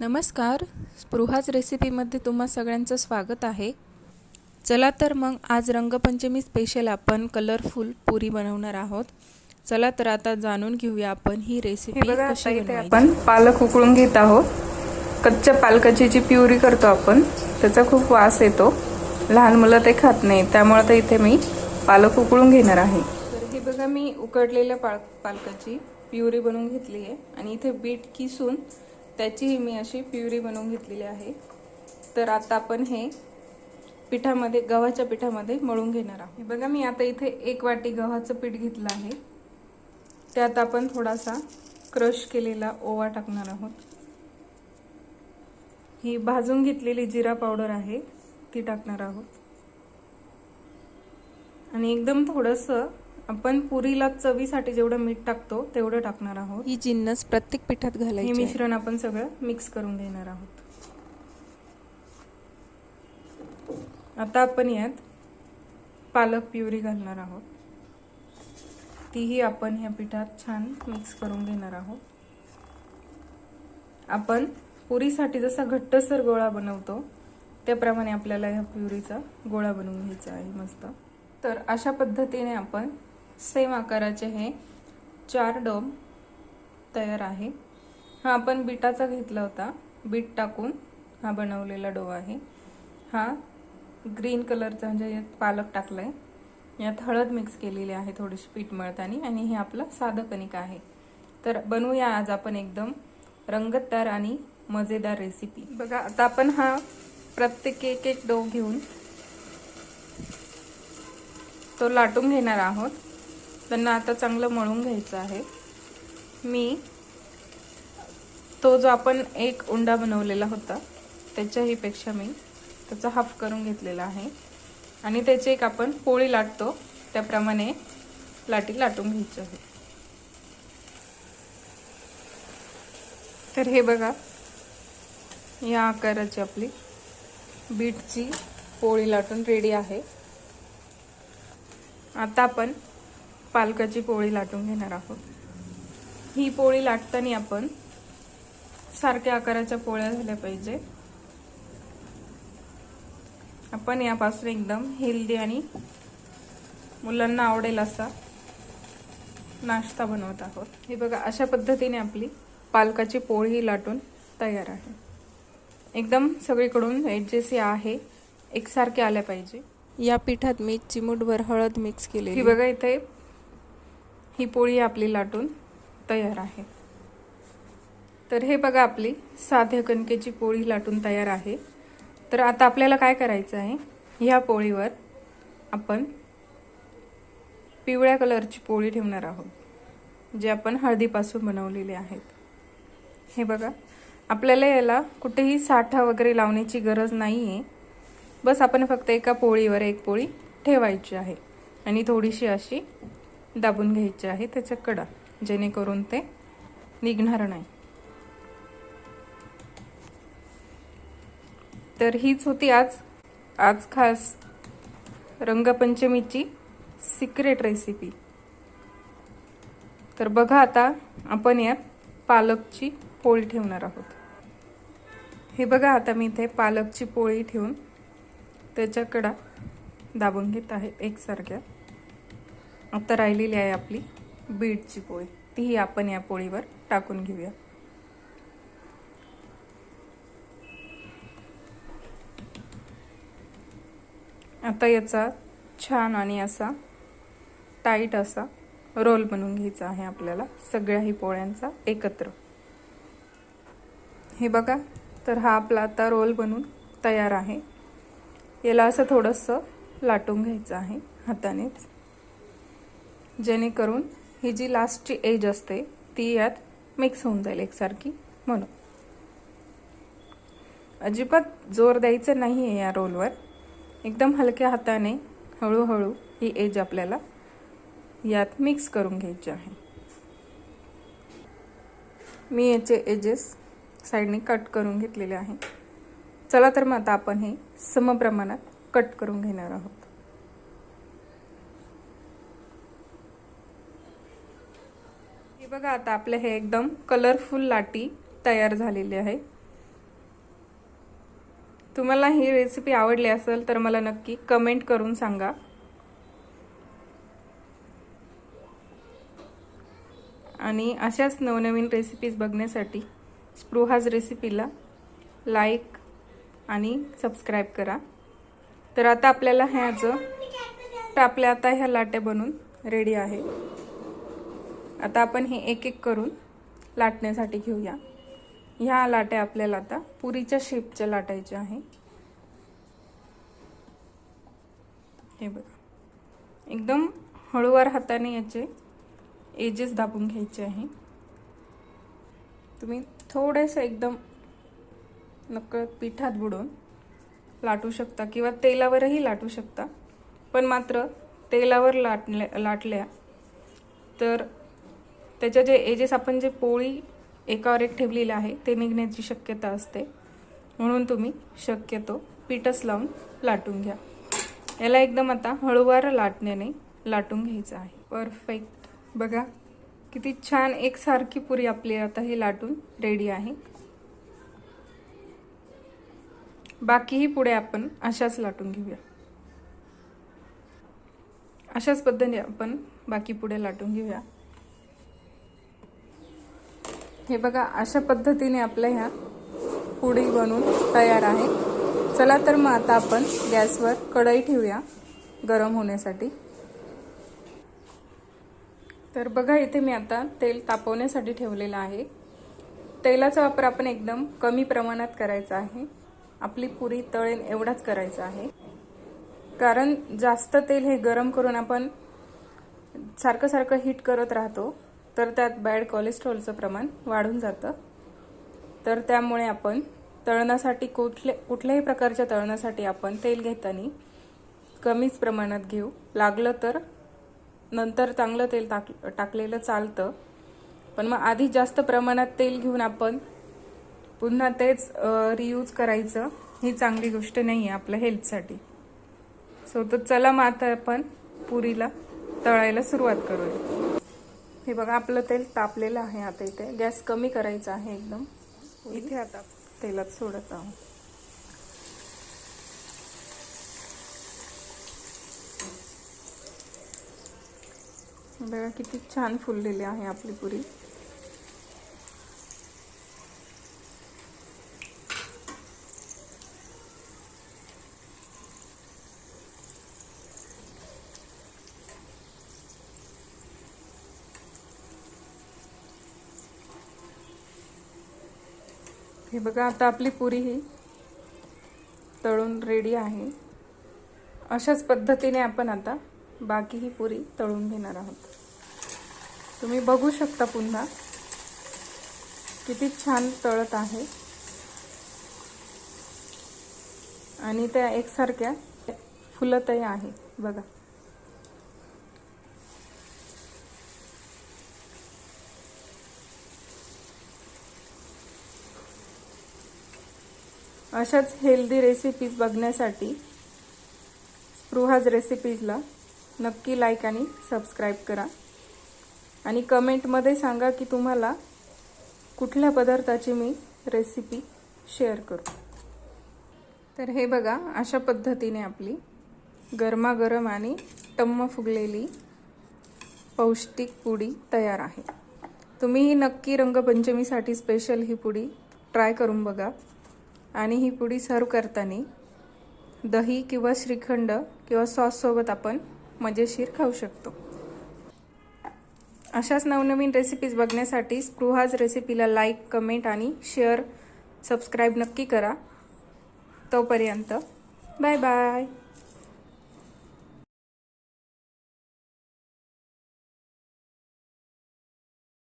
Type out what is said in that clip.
नमस्कार. स्पृहाच रेसिपीमध्ये तुम्हा सगळ्यांचं स्वागत आहे. चला तर मग आज रंगपंचमी स्पेशल आपण कलरफुल पुरी बनवणार आहोत. चला तर आता जाणून घेऊया आपण ही रेसिपी कशी आपण पालक उकळून घेत आहोत. कच्च्या पालकाची जी प्युरी करतो आपण. त्याचा खूप वास येतो. लहान मुलं ते खात नाही त्यामुळे तर इथे मी पालक उकळून घेणार आहे. तर हे बघा मी उकडलेल्या पाल पालकाची प्युरी बनवून घेतली आहे. आणि इथे बीट किसून त्याचीही मी अशी प्युरी बनवून घेतलेली आहे. तर आता आपण हे पिठामध्ये गव्हाच्या पिठामध्ये मळून घेणार आहोत. हे बघा मी आता इथे एक वाटी गव्हाचं पीठ घेतलं आहे. त्यात आपण थोडासा क्रश केलेला ओवा टाकणार आहोत. ही भाजून घेतलेली जिरा पावडर आहे ती टाकणार आहोत. आणि एकदम थोडंसं आपण पुरीला चवीसाठी जेवढं मीठ टाकतो तेवढं टाकणार आहोत. ही जिन्नस प्रत्येक पिठात हे घालायची आहे. मिश्रण आपण सगळं मिक्स करून घेणार आहोत. आता आपण यात पालक प्युरी घालणार आहोत. तीही आपण ह्या पिठात छान मिक्स करून घेणार आहोत. आपण पुरीसाठी जसा घट्टसर गोळा बनवतो त्याप्रमाणे आपल्याला ह्या प्युरीचा गोळा बनवून घ्यायचा आहे मस्त. तर अशा पद्धतीने आपण सेम आकाराचे हे. चार डोम तयार आहे. हा आपण बीटाचा घेतला होता. बीट टाकून हा बनवलेला डो आहे. हा ग्रीन कलरचा म्हणजे यात पालक टाकलाय. यात हळद मिक्स केलेली आहे थोडीशी पीठ मळतानी आणि हे आपलं साधं कणिक आहे. तर बनवूया आज आपण एकदम रंगतदार आणि मजेदार रेसिपी बघा आता आपण हा प्रत्येक एक एक डो घेऊन तो लाटून घेणार आहोत. त्यांना आता चांगलं मळून घ्यायचं आहे. मी तो जो आपण एक उंडा बनवलेला होता त्याच्याहीपेक्षा मी त्याचा हाफ करून घेतलेला आहे. आणि त्याची एक आपण पोळी लाटतो त्याप्रमाणे लाटी लाटून घ्यायची आहे. तर हे बघा या आकाराची आपली बीटची पोळी लाटून रेडी आहे. आता आपण पालकाची पोळी लाटून घेणार आहोत. ही पोळी लाटताना आपण सारख्या आकाराच्या पोळ्या झाल्या पाहिजे. आपण यापासून एकदम हेल्दी आणि मुलांना आवडेल असा नाश्ता बनवत आहोत. हे बघा अशा पद्धतीने आपली पालकाची पोळी लाटून तयार आहे. एकदम सगळीकडून ऍडजस्ट आहे एकसारखे आल्या पाहिजे. या पिठात मी चिमूटभर हळद मिक्स केलेली. ही बघा इथे ही पोळी आपली लाटून तयार आहे. तर हे बघा आपली साध्या कणकेची पोळी लाटून तयार आहे. तर आता आपल्याला काय करायचं आहे? ह्या पोळीवर आपण पिवळ्या कलरची पोळी ठेवणार आहोत जे आपण हळदीपासून बनवलेले आहेत. हे बघा आपल्याला याला कुठेही साठा वगैरे लावण्याची गरज नाही आहे बस आपण फक्त एका पोळीवर एक पोळी ठेवायची आहे. आणि थोडीशी अशी दाबून घ्यायचे आहे त्याच्या कडा जेणेकरून ते निघणार नाही. तर हीच होती आज आज खास रंगपंचमीची सिक्रेट रेसिपी तर बघा आता आपण यात पालकची पोळी ठेवणार आहोत. हे बघा आता मी इथे पालकची पोळी ठेवून त्याच्याकडा दाबून घेत आहे एकसारख्या. आता राहिलेली आहे आपली बीटची पोळी. तीही आपण या पोळीवर टाकून घेऊया. आता याचा छान आणि असा टाईट असा रोल बनवून घ्यायचा आहे आपल्याला सगळ्याही पोळ्यांचा एकत्र. हे बघा तर हा आपला आता रोल बनून तयार आहे. याला असं थोडंसं लाटून घ्यायचं आहे हातानेच. जेणेकरून ही जी लास्टची एज असते ती यात मिक्स होऊन जाईल एकसारखी म्हणून. अजिबात जोर द्यायचं नाही आहे या रोलवर एकदम हलक्या हाताने हळूहळू ही एज आपल्याला यात मिक्स करून घ्यायची आहे. मी याचे एजेस साईडने कट करून घेतलेले आहे. चला तर मग आता आपण हे समप्रमाणात कट करून घेणार आहोत. बघा आता आपले हे एकदम कलरफुल लाटी तयार झालेली आहे. तुम्हाला ही रेसिपी आवडली असेल तर मला नक्की कमेंट करून सांगा. आणि अशाच नवनवीन रेसिपीज बघण्यासाठी स्पृहाज रेसिपीला लाईक आणि सबस्क्राईब करा. तर आता आपल्याला ह्याचं तर आपल्या आता ह्या लाट्या बनून रेडी आहे. आता आपण हे एक एक करून लाटण्यासाठी घेऊया. ह्या लाट्या आपल्याला आता पुरीच्या शेपच्या लाटायच्या आहे. हे बघा. एकदम हळूवार हाताने याचे एजेस दाबून घ्यायचे आहे. तुम्ही थोडंसं एकदम नकळत पिठात बुडून लाटू शकता किंवा तेलावरही लाटू शकता. पण मात्र तेलावर लाटल्या लाटल्या तर त्याच्या जे एजेस आपण जे पोळी एकावर एक ठेवलेली आहे ते निघण्याची शक्यता असते. म्हणून तुम्ही शक्यतो पीठच लावून लाटून घ्या. याला एकदम आता हळूवार लाटण्याने लाटून घ्यायचं आहे. परफेक्ट बघा किती छान एकसारखी पुरी आपली आता हे लाटून रेडी आहे. बाकीही पुढे आपण अशाच लाटून घेऊया. अशाच पद्धतीने आपण बाकी पुढे लाटून घेऊया. हे बघा अशा पद्धतीने आपल्या ह्या पुडी बनून तयार आहे. चला तर मग आता आपण गॅसवर कढई ठेवूया गरम होण्यासाठी. तर बघा इथे मी आता तेल तापवण्यासाठी ठेवलेलं आहे. तेलाचा वापर आपण एकदम कमी प्रमाणात करायचा आहे. आपली पुरी तळेल एवढाच करायचा आहे. कारण जास्त तेल हे गरम करून आपण सारखं सारखं हीट करत राहतो. तर त्यात बॅड कोलेस्ट्रॉलचं प्रमाण वाढून जातं. तर त्यामुळे आपण तळणासाठी कुठले कुठल्याही प्रकारच्या तळणासाठी आपण तेल घेताना कमीच प्रमाणात घेऊ. लागलं तर नंतर चांगलं तेल टाक टाकलेलं चालतं. पण मग आधी जास्त प्रमाणात तेल घेऊन आपण पुन्हा तेच रियूज करायचं ही चांगली गोष्ट नाही आहे आपल्या हेल्थसाठी सो तर चला मग आता आपण पुरीला तळायला सुरुवात करूया. हे बघा आपलं तेल तापलेलं आहे आता इथे. गॅस कमी करायचा आहे एकदम. इथे आता. तेलात सोडत आहोत. बघा किती छान फुललेली आहे आपली पुरी. हे बघा आता आपली पुरी ही तळून रेडी आहे. अशाच पद्धतीने आपण आता बाकी ही पुरी तळून घेणार आहोत. तुम्ही बघू शकता पुन्हा किती छान तळत आहे. आणि त्या एकसारख्या फुलतही आहे. बघा. अशाच हेल्दी रेसिपीज बघण्यासाठी स्पृहाज रेसिपीजला नक्की लाईक आणि सबस्क्राईब करा. आणि कमेंटमध्ये सांगा की तुम्हाला कुठल्या पदार्थाची मी रेसिपी शेअर करू. तर हे बघा अशा पद्धतीने आपली गरमागरम आणि टम्म फुगलेली पौष्टिक पुडी तयार आहे. तुम्ही नक्की रंगपंचमीसाठी स्पेशल ही पुडी ट्राय करून बघा. आणि ही पुडी सर्व करताना दही किंवा श्रीखंड किंवा सॉससोबत आपण मजेशीर खाऊ शकतो. अशाच नवनवीन रेसिपीज बघण्यासाठी स्पृहाज रेसिपीला लाईक कमेंट आणि शेअर सबस्क्राईब नक्की करा. तोपर्यंत बाय बाय